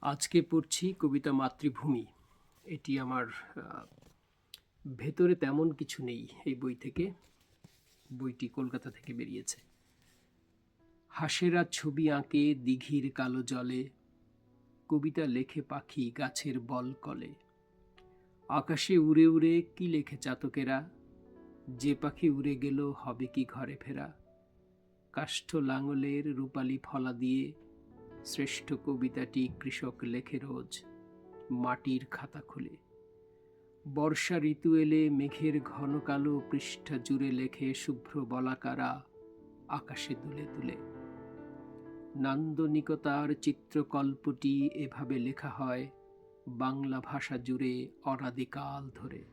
আজকে পড়ছি কবিতা মাতৃভূমি। এটি আমার ভেতরে তেমন কিছু নেই এই বই থেকে। বইটি কলকাতা থেকে বেরিয়েছে। হাসেরা ছবি আঁকে দিঘির কালো জলে, কবিতা লেখে পাখি গাছের বল কলে। আকাশে উড়ে উড়ে কি লেখে চাতকেরা? যে পাখি উড়ে গেল হবে কি ঘরে ফেরা? কাষ্ঠ লাঙলের রূপালি ফলা দিয়ে শ্রেষ্ঠ কবিতাটি কৃষক লেখে রোজ। মাটির খাতা খুলে। বর্ষা ঋতু এলে মেঘের ঘন কালো পৃষ্ঠা জুড়ে লেখে শুভ্র বলাকারা আকাশে দুলে দুলে। নান্দনিকতার চিত্রকল্পটি এভাবে লেখা হয় বাংলা ভাষা জুড়ে অনাদিকাল ধরে।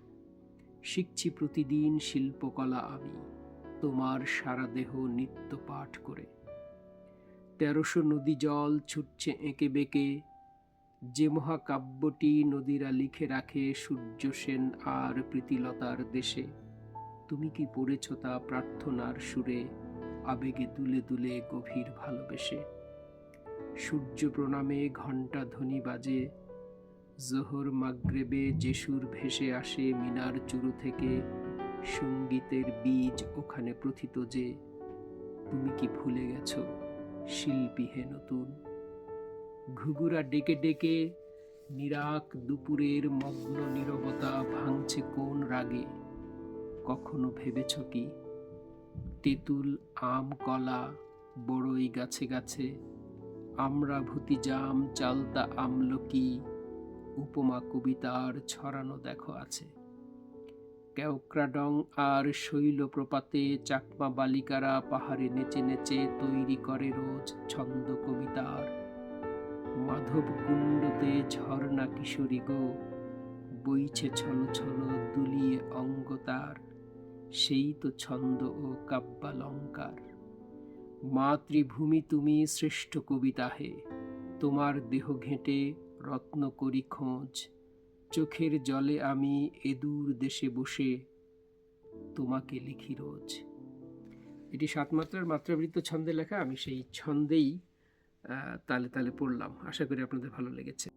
শিখছি প্রতিদিন শিল্পকলা আমি, তোমার সারা দেহ নিত্য পাঠ করে। তেরোশো নদী জল ছুটছে এঁকে বেঁকে। যে মহাকাব্যটি নদীরা লিখে রাখে সূর্য সেন আর প্রীতিলতার দেশে। তুমি কি পড়েছ তা প্রার্থনার সুরে, আবেগে দুলে দুলে গভীর ভালোবেসে। সূর্য প্রণামে ঘণ্টা ধ্বনি বাজে, জোহর মাগরেবে যে সুর ভেসে আসে মিনার চুরু থেকে, সঙ্গীতের বীজ ওখানে প্রথিত যে। তুমি কি ভুলে গেছো? শিল্পী হে নতুন। ঘুঘুরা ডেকে ডেকে নিরাক দুপুরের মগ্ন নীরবতা ভাঙছে কোন রাগে? কখনো ভেবেছ কি? তেঁতুল, আম, কলা, বড়ই গাছে গাছে আমরা ভূতি জাম, চালতা আমলকি, উপমা কবিতার ছড়ানো দেখো আছে। ক্যাওক্রাডং আর শৈলপ্রপাতে চাকমা বালিকারা পাহাড়ে নেচে নেচে তৈরি করে রোজ ছন্দ কবিতার। মাধব কুণ্ডতে ঝর্ণা কিশোরী গো, বইছে ছল ছলো দুলিয়ে অঙ্গ তার, সেই তো ছন্দ ও কাব্যালঙ্কার। মাতৃভূমি তুমি শ্রেষ্ঠ কবিতা হে, তোমার দেহ ঘেঁটে রত্ন করি খোঁজ। চোখের জলে আমি এদূর দেশে বসে তোমাকে লিখি রোজ। এটি সাত মাত্রার মাত্রাবৃত্ত ছন্দে লেখা, আমি সেই ছন্দেই তালে তালে পড়লাম। আশা করি আপনাদের ভালো লেগেছে।